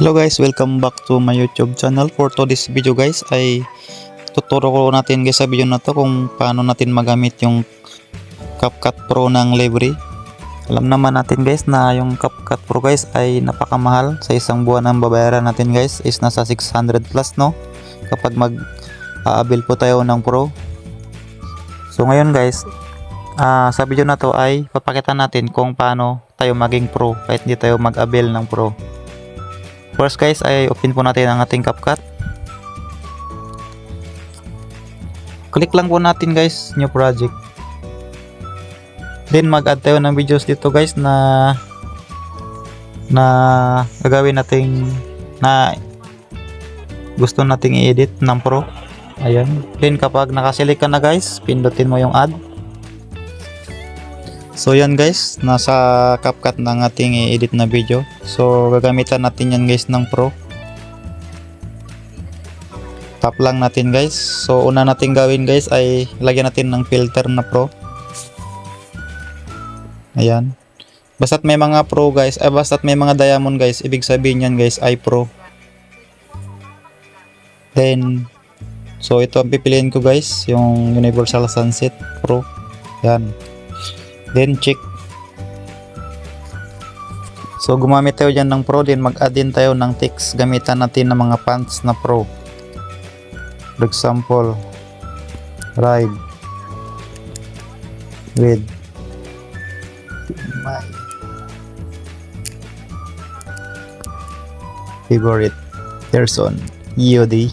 Hello guys, welcome back to my YouTube channel. For today's video guys ay tuturo ko natin guys sa video na to kung paano natin magamit yung CapCut Pro ng library. Alam naman natin guys na yung CapCut Pro guys ay napakamahal sa isang buwan ang babayaran natin guys is nasa 600 plus no kapag mag aabil po tayo ng Pro. So ngayon guys, ah, sa video na to ay papakita natin kung paano tayo maging Pro kahit hindi tayo mag-avail ng Pro. First guys ay open po natin ang ating CapCut. Click lang po natin guys, new project. Then mag-add tayo ng videos dito guys na na gagawin nating na gusto nating i-edit ng pro. Ayan. Then kapag nakaselect ka na guys, pindutin mo yung add. So yan guys, nasa CapCut ng ating i-edit na video. So gagamitan natin yan guys ng Pro. Tap lang natin guys. So una natin gawin guys ay lagyan natin ng filter na Pro. Ayan. Basta't may mga Pro guys, ay basta't may mga diamond guys, ibig sabihin yan guys ay Pro. Then So ito ang pipiliin ko guys, yung Universal Sunset Pro. Yan. Then check. So gumamit tayo dyan ng Pro din mag-add din tayo ng text gamitan natin ng mga fonts na Pro. For example, ride with my favorite person EOD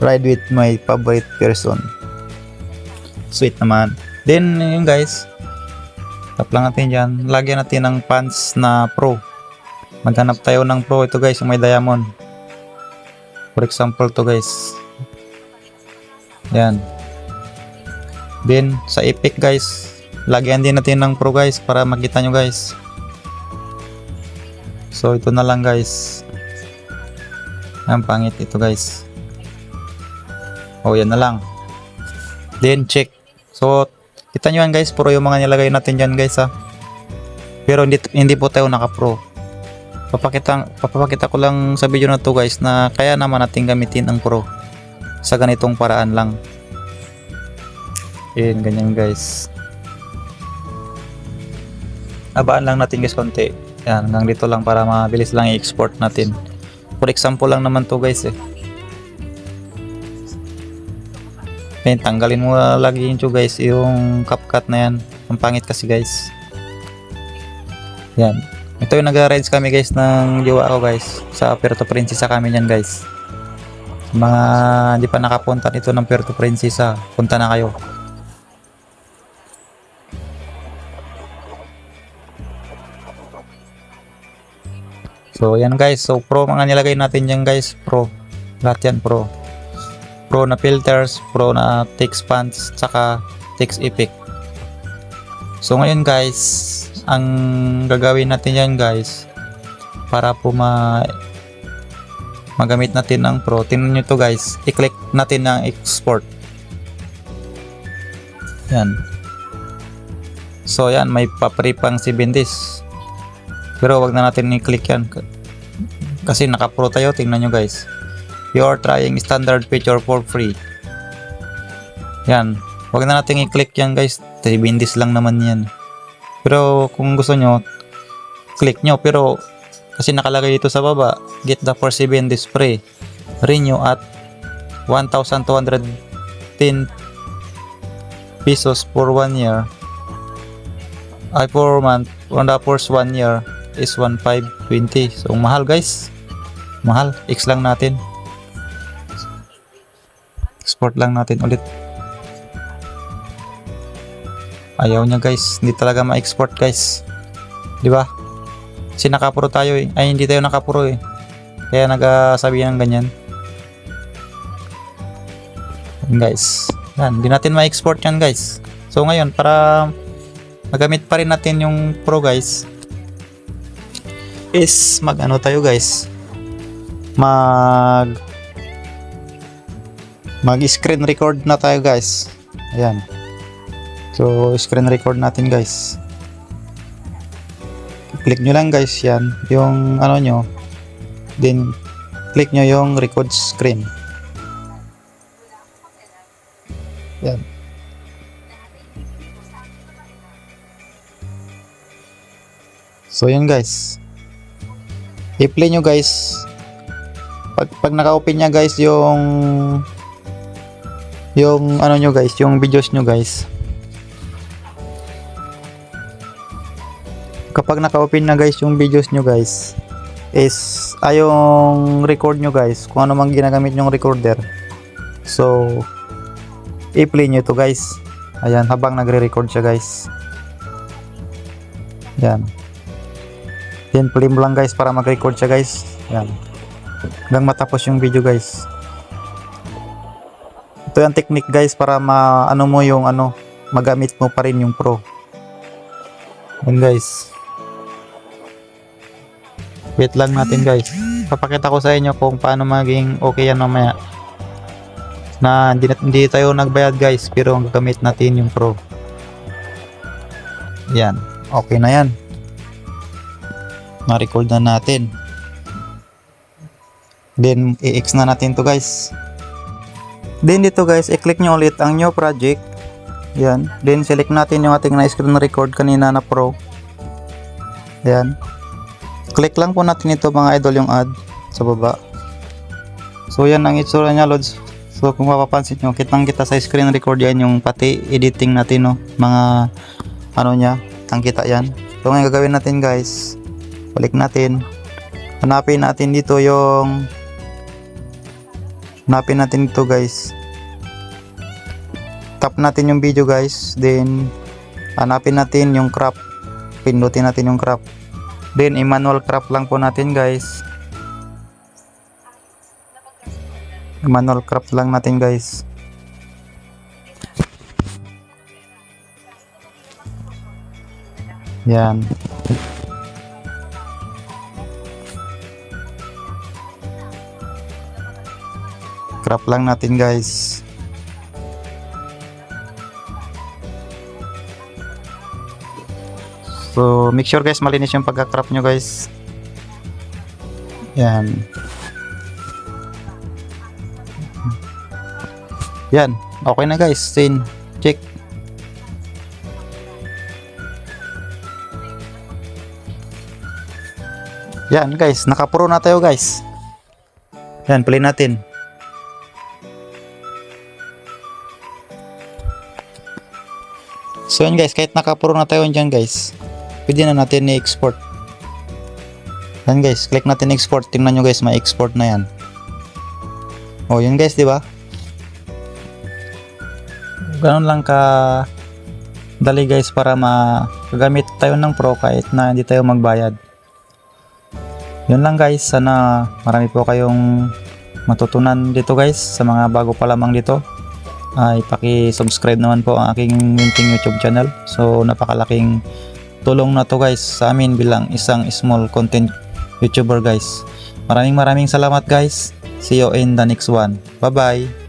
ride with my favorite person sweet naman then yun guys tap lang natin dyan. Lagyan natin ng pants na pro. Maghanap tayo ng pro. Ito guys may diamond. For example to guys. Yan. Then sa epic guys lagyan din natin ng pro guys para makita nyo guys. So ito na lang guys. Ang pangit ito guys. Oh yan na lang. Then check. So kita nyo yan guys pro yung mga nilagay natin dyan guys ha pero hindi, hindi po tayo naka pro papakita, papakita ko lang sa video na to guys na kaya naman natin gamitin ang pro sa ganitong paraan lang. Yun ganyan guys. Abaan lang natin guys konti. Yan hanggang dito lang para mabilis lang i-export natin. For example lang naman to guys eh Then, tanggalin mo lagi yun guys, yung CapCut na yan. Ang pangit kasi guys. Yan. Ito yung nag-rides kami guys ng jowa ko guys. Sa Puerto Princesa kami yan guys. Mga hindi pa nakapunta nito ng Puerto Princesa, punta na kayo. So yan guys, so pro mga nilagay natin yan guys, pro. Lahat yan pro pro na filters, pro na text fonts, saka text effect. So ngayon guys, ang gagawin natin yan guys, para po ma magamit natin ang pro, tingnan nyo to guys, i-click natin ng export. Yan. So yan, may papri pang 7 days. Pero wag na natin i-click yan. Kasi naka-pro tayo, tingnan nyo guys you are trying standard feature for free. Yan. Huwag na natin i-click yan guys. 3 bindis lang naman yan. Pero kung gusto nyo, click nyo. Pero kasi nakalagay dito sa baba, get the for 7 days free. Renew at 1,210 pesos for 1 year. Ay, for month. On the first 1 year is 1,520. So, mahal guys. Mahal. X lang natin export lang natin ulit. Ayaw niya guys. Hindi talaga ma-export guys. Di ba? Kasi nakapuro tayo eh. Ay hindi tayo nakapuro eh. Kaya nagsabi ng ganyan. Yan guys. Yan hindi natin ma-export yan guys. So ngayon para magamit pa rin natin yung pro guys is mag ano tayo guys? Mag mag screen record na tayo guys ayan so screen record natin guys click nyo lang guys yan yung ano nyo then click nyo yung record screen. Yan. So yun guys. I-play nyo guys. Pag, pag naka-open niya guys yung yung ano nyo guys, yung videos nyo guys. Kapag naka-open na guys yung videos nyo guys, is ay yung record nyo guys, kung ano mang ginagamit yung recorder. So, i-play nyo to guys. Ayan, habang nagre-record siya guys. Yan. Then, play mo lang guys para mag-record siya guys. Yan. Hanggang matapos yung video guys. Ito yung technique guys para ma ano mo yung ano magamit mo pa rin yung pro. Yan guys. Wait lang natin guys. Papakita ko sa inyo kung paano maging okay yan mamaya. Na hindi, hindi tayo nagbayad guys pero ang gagamit natin yung pro. Yan. Okay na yan. Na-record na natin. Then, i-X na natin to guys. Then dito guys, i-click nyo ulit ang new project. Yan. Then select natin yung ating na-screen record kanina na pro. Yan. Click lang po natin ito mga idol yung add sa baba. So yan ang itsura niya lods. So kung mapapansin nyo, kitang kita sa screen record yan yung pati editing natin no. Mga ano niya, ang kita yan. So ngayon gagawin natin guys, balik natin. Hanapin natin dito yung Hanapin natin ito guys. Tap natin yung video guys. Then, hanapin natin yung crop. Pindutin natin yung crop. Then, i-manual crop lang po natin guys. Manual crop lang natin guys. Yan. Crop lang natin guys. So, make sure guys malinis yung pagka-crop nyo guys. Yan. Yan. Okay na guys. Sin. Check. Yan guys. Nakapuro na tayo guys. Yan. Play natin. So yun guys, kahit nakapuro na tayo dyan guys, pwede na natin i-export. Yan guys, click natin export. Tingnan nyo guys, may export na yan. Oh, yun guys, di ba? Ganun lang ka dali guys para makagamit tayo ng pro kahit na hindi tayo magbayad. Yun lang guys, sana marami po kayong matutunan dito guys sa mga bago pa lamang dito ay paki-subscribe naman po ang aking munting YouTube channel. So napakalaking tulong na to guys sa amin bilang isang small content YouTuber guys. Maraming maraming salamat guys. See you in the next one. Bye bye.